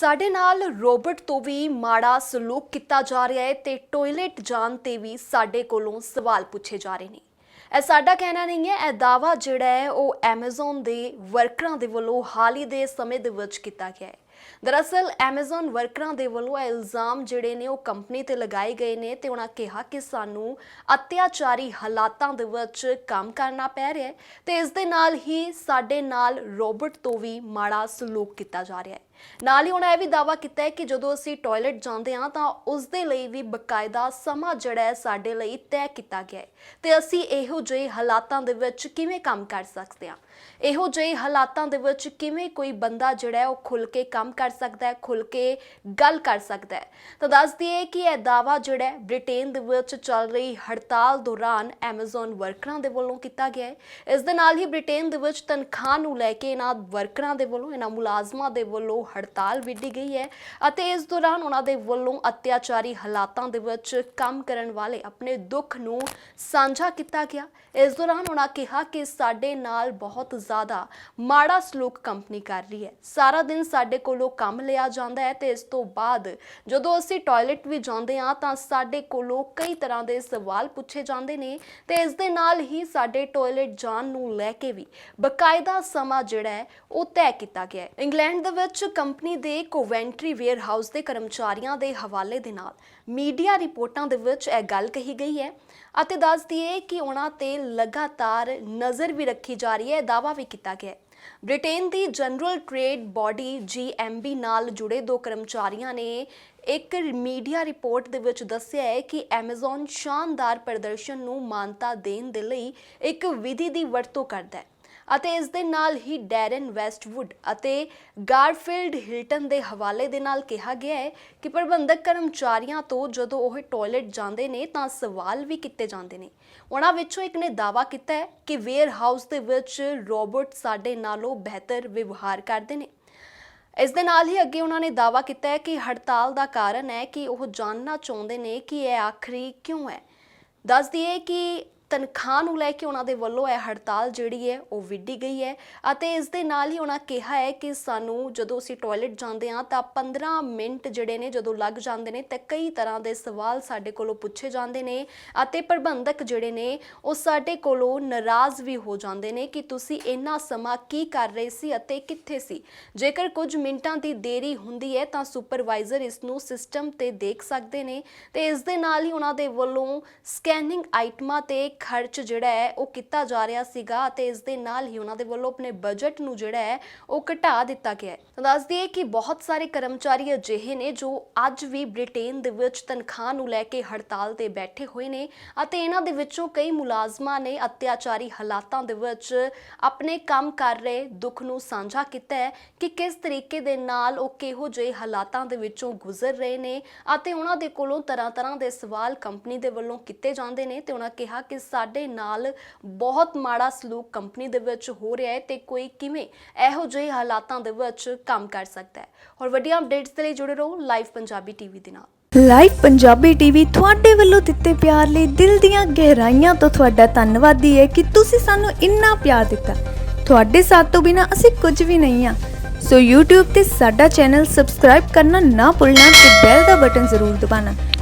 ਸਾਡੇ ਨਾਲ ਰੋਬੋਟ ਤੋਂ ਵੀ ਮਾੜਾ ਸਲੂਕ ਕੀਤਾ ਜਾ ਰਿਹਾ ਹੈ ਤੇ ਟਾਇਲਟ ਜਾਣ ਤੇ ਵੀ ਸਾਡੇ ਕੋਲੋਂ ਸਵਾਲ ਪੁੱਛੇ ਜਾ ਰਹੇ ਨੇ। ਇਹ ਸਾਡਾ ਕਹਿਣਾ ਨਹੀਂ ਹੈ, ਇਹ ਦਾਵਾ ਜਿਹੜਾ ਹੈ, ਉਹ Amazon ਦੇ ਵਰਕਰਾਂ ਦੇ ਵੱਲੋਂ ਹਾਲ ਹੀ ਦੇ ਸਮੇਂ ਦੇ ਵਿੱਚ ਕੀਤਾ ਗਿਆ ਹੈ। ਦਰਅਸਲ, Amazon ਵਰਕਰਾਂ ਦੇ ਵੱਲੋਂ ਇਹ ਇਲਜ਼ਾਮ ਜਿਹੜੇ ਨੇ, ਉਹ ਕੰਪਨੀ ਤੇ ਲਗਾਏ ਗਏ ਨੇ ਤੇ ਉਹਨਾਂ ਕਿਹਾ ਕਿ ਸਾਨੂੰ ਅਤਿਆਚਾਰੀ ਹਾਲਾਤਾਂ ਦੇ ਵਿੱਚ ਕੰਮ ਕਰਨਾ ਪੈ ਰਿਹਾ ਹੈ ਤੇ ਇਸ ਦੇ ਨਾਲ ਹੀ ਸਾਡੇ ਨਾਲ ਰੋਬੋਟ ਤੋਂ ਵੀ ਮਾੜਾ ਸਲੂਕ ਕੀਤਾ ਜਾ ਰਿਹਾ ਹੈ। ਨਾਲ ਹੀ ਉਹਨਾਂ ਇਹ ਵੀ ਦਾਵਾ ਕੀਤਾ ਹੈ ਕਿ ਜਦੋਂ ਅਸੀਂ ਟਾਇਲਟ ਜਾਂਦੇ ਹਾਂ ਤਾਂ ਉਸ ਦੇ ਲਈ ਵੀ ਬਕਾਇਦਾ ਸਮਾਂ ਜਿਹੜਾ ਹੈ ਸਾਡੇ ਲਈ ਤੈਅ ਕੀਤਾ ਗਿਆ ਹੈ। ਤੇ ਅਸੀਂ ਇਹੋ ਜਿਹੇ ਹਾਲਾਤਾਂ ਦੇ ਵਿੱਚ ਕਿਵੇਂ ਕੰਮ ਕਰ ਸਕਦੇ ਹਾਂ? ਇਹੋ ਜਿਹੇ ਹਾਲਾਤਾਂ ਦੇ ਵਿੱਚ ਕਿਵੇਂ ਕੋਈ ਬੰਦਾ ਜਿਹੜਾ ਹੈ ਉਹ ਖੁੱਲ ਕੇ ਕੰਮ ਕਰ ਸਕਦਾ ਹੈ ਖੁੱਲ ਕੇ ਗੱਲ ਕਰ ਸਕਦਾ ਹੈ? ਤਾਂ ਦੱਸ ਦਈਏ ਕਿ ਇਹ ਦਾਵਾ ਜਿਹੜਾ ਹੈ ਬ੍ਰਿਟੇਨ ਦੇ ਵਿੱਚ ਚੱਲ ਰਹੀ ਹੜਤਾਲ ਦੌਰਾਨ Amazon ਵਰਕਰਾਂ ਦੇ ਵੱਲੋਂ ਕੀਤਾ ਗਿਆ ਹੈ। ਇਸ ਦੇ ਨਾਲ ਹੀ ਬ੍ਰਿਟੇਨ ਦੇ ਵਿੱਚ ਤਨਖਾਹ ਨੂੰ ਲੈ ਕੇ ਇਹਨਾਂ ਵਰਕਰਾਂ ਦੇ ਵੱਲੋਂ, ਇਹਨਾਂ ਮੁਲਾਜ਼ਮਾਂ ਦੇ ਵੱਲੋਂ ਹੜਤਾਲ ਵਿੱਢੀ ਗਈ ਹੈ ਅਤੇ ਇਸ ਦੌਰਾਨ ਉਹਨਾਂ ਦੇ ਵੱਲੋਂ ਅਤਿਆਚਾਰੀ ਹਾਲਾਤਾਂ ਦੇ ਵਿੱਚ ਕੰਮ ਕਰਨ ਵਾਲੇ ਆਪਣੇ ਦੁੱਖ ਨੂੰ ਸਾਂਝਾ ਕੀਤਾ ਗਿਆ। ਇਸ ਦੌਰਾਨ ਉਹਨਾਂ ਕਿਹਾ ਕਿ ਸਾਡੇ ਨਾਲ ਬਹੁਤ ਜ਼ਿਆਦਾ ਮਾੜਾ ਸਲੂਕ ਕੰਪਨੀ ਕਰ ਰਹੀ ਹੈ। ਸਾਰਾ ਦਿਨ ਸਾਡੇ ਕੋਲੋਂ ਕੰਮ ਲਿਆ ਜਾਂਦਾ ਹੈ ਤੇ ਇਸ ਤੋਂ ਬਾਅਦ ਜਦੋਂ ਅਸੀਂ ਟਾਇਲਟ ਵੀ ਜਾਂਦੇ ਹਾਂ ਤਾਂ ਸਾਡੇ ਕੋਲੋਂ ਕਈ ਤਰ੍ਹਾਂ ਦੇ ਸਵਾਲ ਪੁੱਛੇ ਜਾਂਦੇ ਨੇ ਤੇ ਇਸ ਦੇ ਨਾਲ ਹੀ ਸਾਡੇ ਟਾਇਲਟ ਜਾਣ ਨੂੰ ਲੈ ਕੇ ਵੀ ਬਕਾਇਦਾ ਸਮਾਂ ਜਿਹੜਾ ਹੈ ਉਹ ਤੈਅ ਕੀਤਾ ਗਿਆ ਹੈ। ਇੰਗਲੈਂਡ ਦੇ ਵਿੱਚ ਕੰਪਨੀ ਦੇ ਕੋਵੈਂਟਰੀ ਵੇਅਰ ਹਾਊਸ ਦੇ ਕਰਮਚਾਰੀਆਂ ਦੇ ਹਵਾਲੇ ਦੇ ਨਾਲ ਮੀਡੀਆ ਰਿਪੋਰਟਾਂ ਦੇ ਵਿੱਚ ਇਹ ਗੱਲ ਕਹੀ ਗਈ ਹੈ ਅਤੇ ਦੱਸ ਦਈਏ ਕਿ ਉਹਨਾਂ ਤੇ ਲਗਾਤਾਰ ਨਜ਼ਰ ਵੀ ਰੱਖੀ ਜਾ ਰਹੀ ਹੈ ਦਾਵਾ ਵੀ ਕੀਤਾ ਗਿਆ ਹੈ। ਬ੍ਰਿਟੇਨ ਦੀ ਜਨਰਲ ਟ੍ਰੇਡ ਬਾਡੀ GMB ਨਾਲ ਜੁੜੇ ਦੋ ਕਰਮਚਾਰੀਆਂ ਨੇ ਇੱਕ ਮੀਡੀਆ ਰਿਪੋਰਟ ਦੇ ਵਿੱਚ ਦੱਸਿਆ ਹੈ ਕਿ Amazon ਸ਼ਾਨਦਾਰ ਪ੍ਰਦਰਸ਼ਨ ਨੂੰ ਮਾਨਤਾ ਦੇਣ ਦੇ ਲਈ ਇੱਕ ਵਿਧੀ ਦੀ ਵਰਤੋਂ ਕਰਦਾ ਹੈ। ਅਤੇ ਇਸ ਦੇ ਨਾਲ ਹੀ ਡੈਰਨ ਵੈਸਟਵੁੱਡ ਅਤੇ ਗਾਰਫੀਲਡ ਹਿਲਟਨ ਦੇ ਹਵਾਲੇ ਦੇ ਨਾਲ ਕਿਹਾ ਗਿਆ ਹੈ ਕਿ ਪ੍ਰਬੰਧਕ ਕਰਮਚਾਰੀਆਂ ਤੋਂ ਜਦੋਂ ਉਹ ਟਾਇਲਟ ਜਾਂਦੇ ਨੇ ਤਾਂ ਸਵਾਲ ਵੀ ਕੀਤੇ ਜਾਂਦੇ ਨੇ। ਉਹਨਾਂ ਵਿੱਚੋਂ ਇੱਕ ਨੇ ਦਾਅਵਾ ਕੀਤਾ ਹੈ ਕਿ ਵੇਅਰ ਹਾਊਸ ਦੇ ਵਿੱਚ ਰੋਬੋਟ ਸਾਡੇ ਨਾਲੋਂ ਬਿਹਤਰ ਵਿਵਹਾਰ ਕਰਦੇ ਨੇ। ਇਸ ਦੇ ਨਾਲ ਹੀ ਅੱਗੇ ਉਹਨਾਂ ਨੇ ਦਾਅਵਾ ਕੀਤਾ ਹੈ ਕਿ ਹੜਤਾਲ ਦਾ ਕਾਰਨ ਹੈ ਕਿ ਉਹ ਜਾਣਨਾ ਚਾਹੁੰਦੇ ਨੇ ਕਿ ਇਹ ਆਖਰੀ ਕਿਉਂ ਹੈ। ਦੱਸ ਦਈਏ ਕਿ ਤਨਖਾਹ ਨੂੰ ਲੈ ਕੇ ਉਹਨਾਂ ਦੇ ਵੱਲੋਂ ਇਹ ਹੜਤਾਲ ਜਿਹੜੀ ਹੈ ਉਹ ਵਿੱਢੀ ਗਈ ਹੈ ਅਤੇ ਇਸ ਦੇ ਨਾਲ ਹੀ ਉਹਨਾਂ ਕਿਹਾ ਹੈ ਕਿ ਸਾਨੂੰ ਜਦੋਂ ਅਸੀਂ ਟਾਇਲਟ ਜਾਂਦੇ ਹਾਂ ਤਾਂ 15 ਮਿੰਟ ਜਿਹੜੇ ਨੇ ਜਦੋਂ ਲੱਗ ਜਾਂਦੇ ਨੇ ਤਾਂ ਕਈ ਤਰ੍ਹਾਂ ਦੇ ਸਵਾਲ ਸਾਡੇ ਕੋਲੋਂ ਪੁੱਛੇ ਜਾਂਦੇ ਨੇ ਅਤੇ ਪ੍ਰਬੰਧਕ ਜਿਹੜੇ ਨੇ ਉਹ ਸਾਡੇ ਕੋਲੋਂ ਨਾਰਾਜ਼ ਵੀ ਹੋ ਜਾਂਦੇ ਨੇ ਕਿ ਤੁਸੀਂ ਇੰਨਾ ਸਮਾਂ ਕੀ ਕਰ ਰਹੇ ਸੀ ਅਤੇ ਕਿੱਥੇ ਸੀ। ਜੇਕਰ ਕੁਝ ਮਿੰਟਾਂ ਦੀ ਦੇਰੀ ਹੁੰਦੀ ਹੈ ਤਾਂ ਸੁਪਰਵਾਈਜ਼ਰ ਇਸ ਨੂੰ ਸਿਸਟਮ ਤੇ ਦੇਖ ਸਕਦੇ ਨੇ ਤੇ ਇਸ ਦੇ ਨਾਲ ਹੀ ਉਹਨਾਂ ਦੇ ਵੱਲੋਂ ਸਕੈਨਿੰਗ ਆਈਟਮਾਂ ਤੇ ਖਰਚ ਜਿਹੜਾ ਹੈ, ਉਹ ਕੀਤਾ ਜਾ ਰਿਹਾ ਸੀਗਾ ਅਤੇ ਇਸ ਦੇ ਨਾਲ ਹੀ ਉਹਨਾਂ ਦੇ ਵੱਲੋਂ ਆਪਣੇ ਬਜਟ ਨੂੰ ਜਿਹੜਾ ਹੈ, ਉਹ ਘਟਾ ਦਿੱਤਾ ਗਿਆ ਹੈ। ਤਾਂ ਦੱਸ ਦਈਏ ਕਿ ਬਹੁਤ ਸਾਰੇ ਕਰਮਚਾਰੀ ਅਜਿਹੇ ਨੇ ਜੋ ਅੱਜ ਵੀ ਬ੍ਰਿਟੇਨ ਦੇ ਵਿੱਚ ਤਨਖਾਹ ਨੂੰ ਲੈ ਕੇ ਹੜਤਾਲ ਤੇ ਬੈਠੇ ਹੋਏ ਨੇ ਅਤੇ ਇਹਨਾਂ ਦੇ ਵਿੱਚੋਂ ਕਈ ਮੁਲਾਜ਼ਮਾਂ ਨੇ ਅਤਿਆਚਾਰੀ ਹਾਲਾਤਾਂ ਦੇ ਵਿੱਚ ਆਪਣੇ ਕੰਮ ਕਰ ਰਹੇ ਦੁੱਖ ਨੂੰ ਸਾਂਝਾ ਕੀਤਾ ਹੈ ਕਿ ਕਿਸ ਤਰੀਕੇ ਦੇ ਨਾਲ ਉਹ ਕਿਹੋ ਜਿਹੇ ਹਾਲਾਤਾਂ ਦੇ ਵਿੱਚੋਂ ਗੁਜ਼ਰ ਰਹੇ ਨੇ ਅਤੇ ਉਹਨਾਂ ਦੇ ਕੋਲੋਂ ਤਰ੍ਹਾਂ-ਤਰ੍ਹਾਂ ਦੇ ਸਵਾਲ ਕੰਪਨੀ ਦੇ ਵੱਲੋਂ ਕੀਤੇ ਜਾਂਦੇ ਨੇ ਤੇ ਉਹਨਾਂ ਕਿਹਾ ਕਿ ਸਾਡੇ ਨਾਲ ਬਹੁਤ ਮਾੜਾ ਸਲੂਕ ਕੰਪਨੀ ਦੇ ਵਿੱਚ ਹੋ ਰਿਹਾ ਹੈ ਤੇ ਕੋਈ ਕਿਵੇਂ ਇਹੋ ਜਿਹੇ ਹਾਲਾਤਾਂ ਦੇ ਵਿੱਚ ਕੰਮ ਕਰ ਸਕਦਾ ਹੈ। ਔਰ ਵੱਡੀਆਂ ਅਪਡੇਟਸ ਦੇ ਲਈ ਜੁੜੇ ਰਹੋ ਲਾਈਵ ਪੰਜਾਬੀ ਟੀਵੀ ਦੇ ਨਾਲ। ਲਾਈਵ ਪੰਜਾਬੀ ਟੀਵੀ ਤੁਹਾਡੇ ਵੱਲੋਂ ਦਿੱਤੇ ਪਿਆਰ ਲਈ ਦਿਲ ਦੀਆਂ ਗਹਿਰਾਈਆਂ ਤੋਂ ਤੁਹਾਡਾ ਧੰਨਵਾਦੀ ਹੈ ਕਿ ਤੁਸੀਂ ਸਾਨੂੰ ਇੰਨਾ ਪਿਆਰ ਦਿੱਤਾ। ਤੁਹਾਡੇ ਸਾਥ ਤੋਂ ਬਿਨਾ ਅਸੀਂ ਕੁਝ ਵੀ ਨਹੀਂ ਆ ਸੋ YouTube ਤੇ ਸਾਡਾ ਚੈਨਲ ਸਬਸਕ੍ਰਾਈਬ ਕਰਨਾ ਨਾ ਭੁੱਲਣਾ ਤੇ ਬੈਲ ਦਾ ਬਟਨ ਜ਼ਰੂਰ ਦਬਾਉਣਾ।